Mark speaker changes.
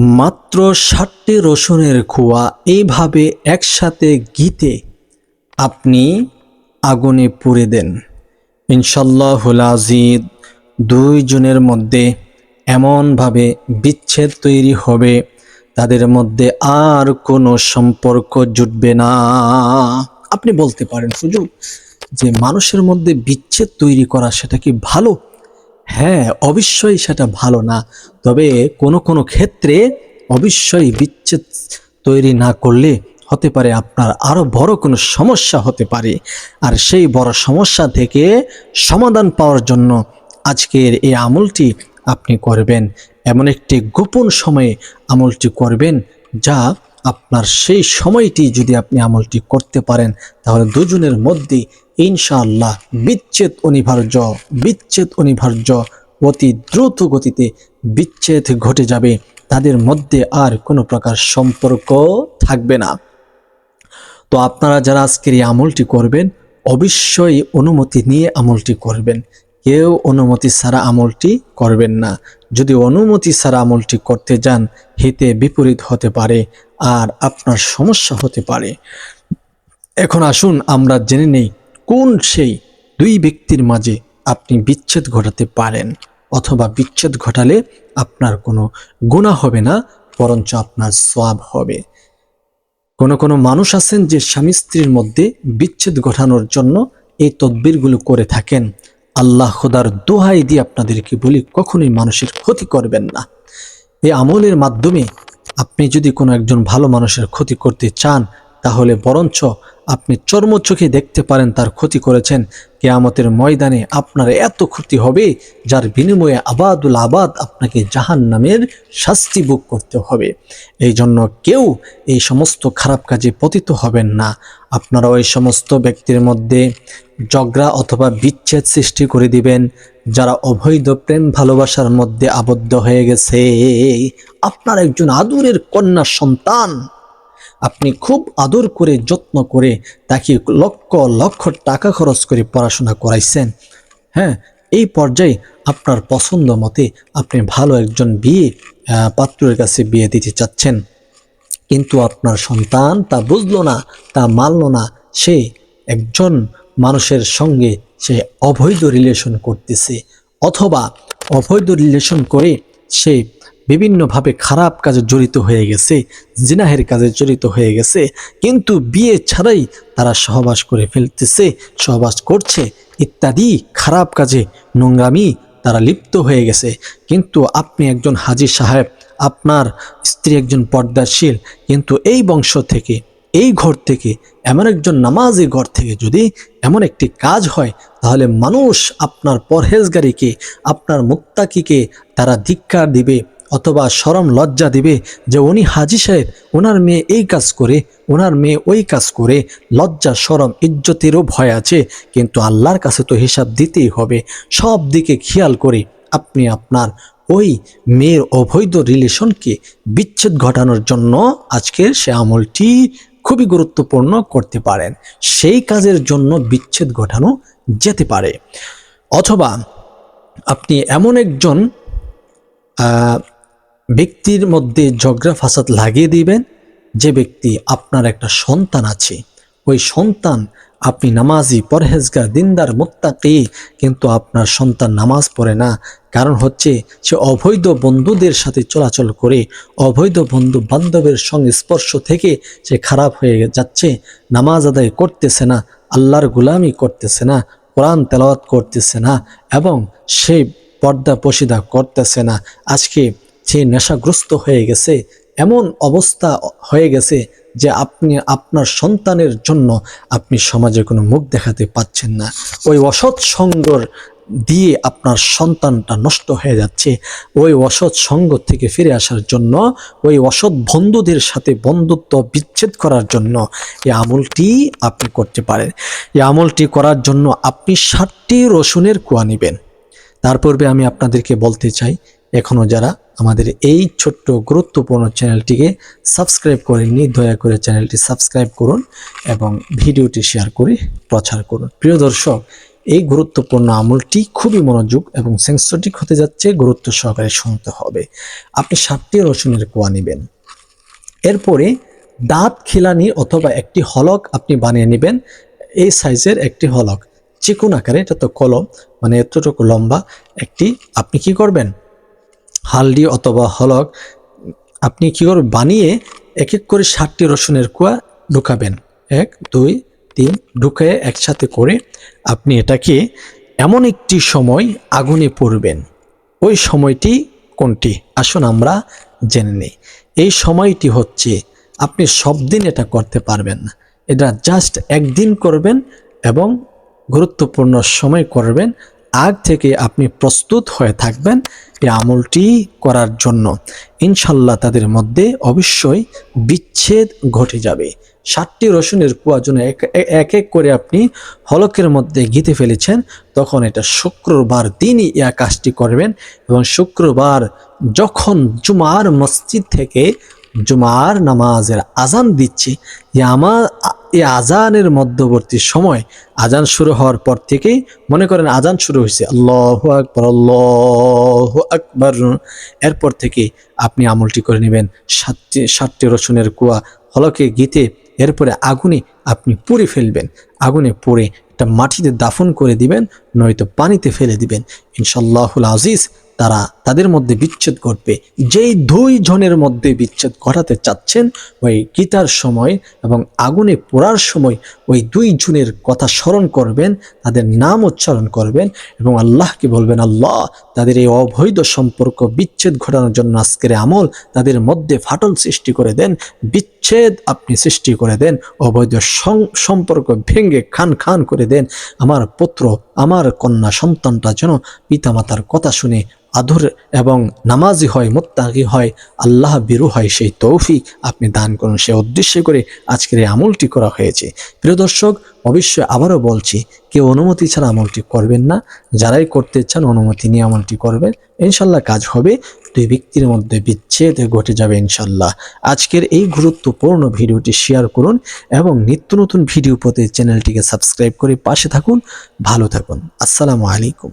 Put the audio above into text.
Speaker 1: মাত্র ষাটটি রসুনের খোয়া এইভাবে একসাথে গিতে আপনি আগুনে পুড়ে দেন। ইনশাল্লাহুল আজিদ দুইজনের মধ্যে এমনভাবে বিচ্ছেদ তৈরি হবে, তাদের মধ্যে আর কোনো সম্পর্ক জুটবে না। আপনি বলতে পারেন সুযোগ যে মানুষের মধ্যে বিচ্ছেদ তৈরি করা সেটা কি ভালো? হ্যাঁ অবশ্যই সেটা ভালো না। তবে কোনো কোনো ক্ষেত্রে অবশ্যই বিচ্ছেদ তৈরি না করলে হতে পারে আপনার আরও বড় কোনো সমস্যা হতে পারে। আর সেই বড় সমস্যা থেকে সমাধান পাওয়ার জন্য আজকের এই আমলটি আপনি করবেন। এমন একটি গোপন সময়ে আমলটি করবেন, যা আপনার সেই সময়টি যদি আপনি আমলটি করতে পারেন, তাহলে দুজনের মধ্যে ইনশাআল্লাহ বিচ্ছেদ অনিবার্য বিচ্ছেদ অনিবার্য, অতি দ্রুত গতিতে বিচ্ছেদ ঘটে যাবে। তাদের মধ্যে আর কোনো প্রকার সম্পর্ক থাকবে না। তো আপনারা যারা আজকের এই আমলটি করবেন, অবশ্যই অনুমতি নিয়ে আমলটি করবেন। কেউ অনুমতি ছাড়া আমলটি করবেন না। যদি অনুমতি ছাড়া আমলটি করতে যান, হিতে বিপরীত হতে পারে আর আপনার সমস্যা হতে পারে। এখন আসুন আমরা জেনে নেই কোন সেই দুই ব্যক্তির মাঝে আপনি বিচ্ছেদ ঘটাতে পারেন? অথবা বিচ্ছেদ ঘটালে আপনার কোনো গুণা হবে না, বরঞ্চ আপনার সওয়াব হবে। কোনো কোনো মানুষ আছেন যে স্বামী স্ত্রীর মধ্যে বিচ্ছেদ ঘটানোর জন্য এই তদবিরগুলো করে থাকেন। আল্লাহ খোদার দোহাই দিয়ে আপনাদেরকে বলি, কখনোই মানুষের ক্ষতি করবেন না। এই আমলের মাধ্যমে আপনি যদি কোনো একজন ভালো মানুষের ক্ষতি করতে চান তাহলে বরঞ্চ আপনি চর্মচোখে দেখতে পারেন তার ক্ষতি করেছেন। কেয়ামতের ময়দানে আপনার এত ক্ষতি হবে, যার বিনিময়ে আবাদুল আবাদ আপনাকে জাহান নামের শাস্তি ভোগ করতে হবে। এই জন্য কেউ এই সমস্ত খারাপ কাজে পতিত হবেন না। আপনারা ওই সমস্ত ব্যক্তির মধ্যে ঝগড়া অথবা বিচ্ছেদ সৃষ্টি করে দিবেন। যারা অবৈধ প্রেম ভালোবাসার মধ্যে আবদ্ধ হয়ে গেছে, আপনার একজন আদুরের কন্যা সন্তান আপনি খুব আদর করে, যত্ন করে তাকে লক্ষ লক্ষ টাকা খরচ করে পড়াশোনা করাইছেন। হ্যাঁ এই পর্যায়ে আপনার পছন্দ মতে আপনি ভালো একজন বিয়ে পাত্রের কাছে বিয়ে দিতে চাচ্ছেন। কিন্তু আপনার সন্তান তা বুঝলো না, তা মানল না। সে একজন মানুষের সঙ্গে সে অবৈধ রিলেশন করতেছে। অথবা অবৈধ রিলেশন করে সে বিভিন্নভাবে খারাপ কাজে জড়িত হয়ে গেছে, জিনাহের কাজে জড়িত হয়ে গেছে, কিন্তু বিয়ে ছাড়াই তারা সহবাস করে ফেলতেছে, সহবাস করছে ইত্যাদি খারাপ কাজে নোংরামি তারা লিপ্ত হয়ে গেছে। কিন্তু আপনি একজন হাজি সাহেব, আপনার স্ত্রী একজন পর্দাশীল, কিন্তু এই বংশ থেকে, এই ঘর থেকে, এমন একজন নামাজি ঘর থেকে যদি এমন একটি কাজ হয়, তাহলে মানুষ আপনার পরহেজগারিকে, আপনার মুক্তাকিকে তারা ধিক্কার দিবে অথবা সরম লজ্জা দিবে যে উনি হাজি সাহেব ওনার মেয়ে এই কাজ করে ওনার মেয়ে ওই কাজ করে, লজ্জা, সরম, ইজ্জতেরও ভয় আছে, কিন্তু আল্লাহর কাছে তো হিসাব দিতেই হবে। সব দিকে খেয়াল করে আপনি আপনার ওই মেয়ের অবৈধ রিলেশনকে বিচ্ছেদ ঘটানোর জন্য আজকের সে আমলটি খুবই গুরুত্বপূর্ণ করতে পারেন। সেই কাজের জন্য বিচ্ছেদ ঘটানো যেতে পারে। অথবা আপনি এমন একজন ব্যক্তির মধ্যে ঝগড়া ফাসাদ লাগিয়ে দিবেন, যে ব্যক্তি আপনার একটা সন্তান আছে, ওই সন্তান আপনি নামাজি, পরহেজগার, দিনদার, মোত্তাকি, কিন্তু আপনার সন্তান নামাজ পড়ে না। কারণ হচ্ছে, সে অবৈধ বন্ধুদের সাথে চলাচল করে, অবৈধ বন্ধু বান্ধবের সঙ্গে স্পর্শ থেকে সে খারাপ হয়ে যাচ্ছে, নামাজ আদায় করতেছে না, আল্লাহর গুলামি করতেছে না, কোরআন তেলাওয়াত করতেছে না, এবং সে পর্দা পশিদা করতেছে না। আজকে সে নেশাগ্রস্ত হয়ে গেছে, এমন অবস্থা হয়ে গেছে যে আপনি আপনার সন্তানের জন্য আপনি সমাজে কোনো মুখ দেখাতে পাচ্ছেন না। ওই অসৎ সঙ্গর দিয়ে আপনার সন্তানটা নষ্ট হয়ে যাচ্ছে। ওই অসৎ সঙ্গ থেকে ফিরে আসার জন্য, ওই অসৎ বন্ধুদের সাথে বন্ধুত্ব বিচ্ছেদ করার জন্য এই আমলটি আপনি করতে পারেন। এই আমলটি করার জন্য আপনি ষাটটি রসুনের কুয়া নেবেন। তার পূর্বে আমি আপনাদেরকে বলতে চাই এখনও যারা আমাদের এই ছোট্ট গুরুত্বপূর্ণ চ্যানেলটিকে সাবস্ক্রাইব করেননি, দয়া করে চ্যানেলটি সাবস্ক্রাইব করুন এবং ভিডিওটি শেয়ার করে প্রচার করুন। প্রিয় দর্শক, এই গুরুত্বপূর্ণ আমলটি খুবই মনোযোগ এবং সেন্সটিক হতে যাচ্ছে, গুরুত্ব সহকারে শুনতে হবে। আপনি সাতটি রসুনের কোয়া নেবেন। এরপরে দাঁত খিলানি অথবা একটি হলক আপনি বানিয়ে নেবেন। এই সাইজের একটি হলক, চিকুন আকারে, এটা তো কলম মানে এতটুকু লম্বা, একটি আপনি কি করবেন? হালডি অথবা হলক, আপনি কি করবেন? বানিয়ে এক এক করে ষাটটি রসুনের কুয়া ঢুকাবেন। এক, দুই, তিন ঢুকায় একসাথে করে আপনি এটাকে এমন একটি সময় আগুনে পড়বেন। ওই সময়টি কোনটি? আসুন আমরা জেনে নিই। এই সময়টি হচ্ছে আপনি সব দিন এটা করতে পারবেন না। এটা জাস্ট একদিন করবেন এবং গুরুত্বপূর্ণ সময় করবেন। আগ থেকে আপনি প্রস্তুত হয়ে থাকবেন এই আমলটি করার জন্য। ইনশাল্লাহ তাদের মধ্যে অবশ্যই বিচ্ছেদ ঘটে যাবে। ষাটটি রসুনের কুয়া জন্য এক এক করে আপনি হলকের মধ্যে গিতে ফেলেছেন, তখন এটা শুক্রবার দিনই এই কাজটি করবেন এবং শুক্রবার যখন জুমার মসজিদ থেকে জুমার নামাজের আজান দিচ্ছে যে আমার এই আজানের মধ্যবর্তী সময় আজান শুরু হওয়ার পর থেকেই মনে করেন আজান শুরু হয়েছে। আল্লাহ আকবর আল্লাহ আকবর। এরপর থেকে আপনি আমলটি করে নেবেন। সাতটি ষাটটি রসুনের কুয়া হলকে গীতে এরপরে আগুনে আপনি পুড়ে ফেলবেন। আগুনে পুড়ে একটা মাটিতে দাফন করে দিবেন, নয়তো পানিতে ফেলে দিবেন। ইনশাল্লাহুল আজিজ তারা তাদের মধ্যে বিচ্ছেদ ঘটবে। যেই দুই জনের মধ্যে বিচ্ছেদ ঘটাতে চাচ্ছেন, ওই গীতার সময় এবং আগুনে পোড়ার সময় ওই দুই জনের কথা স্মরণ করবেন, তাদের নাম উচ্চারণ করবেন এবং আল্লাহকে বলবেন, আল্লাহ, তাদের এই অবৈধ সম্পর্ক বিচ্ছেদ ঘটানোর জন্য আজকের আমল তাদের মধ্যে ফাটল সৃষ্টি করে দেন, বিচ্ছেদ আপনি সৃষ্টি করে দেন, অবৈধ সম্পর্ক ভেঙে খান খান করে দেন, আমার পুত্র আমার কন্যা সন্তানটা যেন পিতামাতার কথা শুনে আধুর এবং নামাজি হয়, মোত্তাকি হয়, আল্লাহ বিরু হয়, সেই তৌফিক আপনি দান করুন। সে উদ্দেশ্যে করে আজকের এই আমলটি করা হয়েছে। প্রিয় দর্শক অবশ্যই আবারও বলছি, কেউ অনুমতি ছাড়া আমলটি করবেন না। যারাই করতে চান, অনুমতি নিয়ে আমলটি করবেন। ইনশাল্লাহ কাজ হবে। দুই ব্যক্তির মধ্যে বিচ্ছেদ ঘটে যাবে ইনশাল্লাহ। আজকের এই গুরুত্বপূর্ণ ভিডিওটি শেয়ার করুন এবং নিত্য নতুন ভিডিও পেতে চ্যানেলটিকে সাবস্ক্রাইব করে পাশে থাকুন। ভালো থাকুন। আসসালামু আলাইকুম।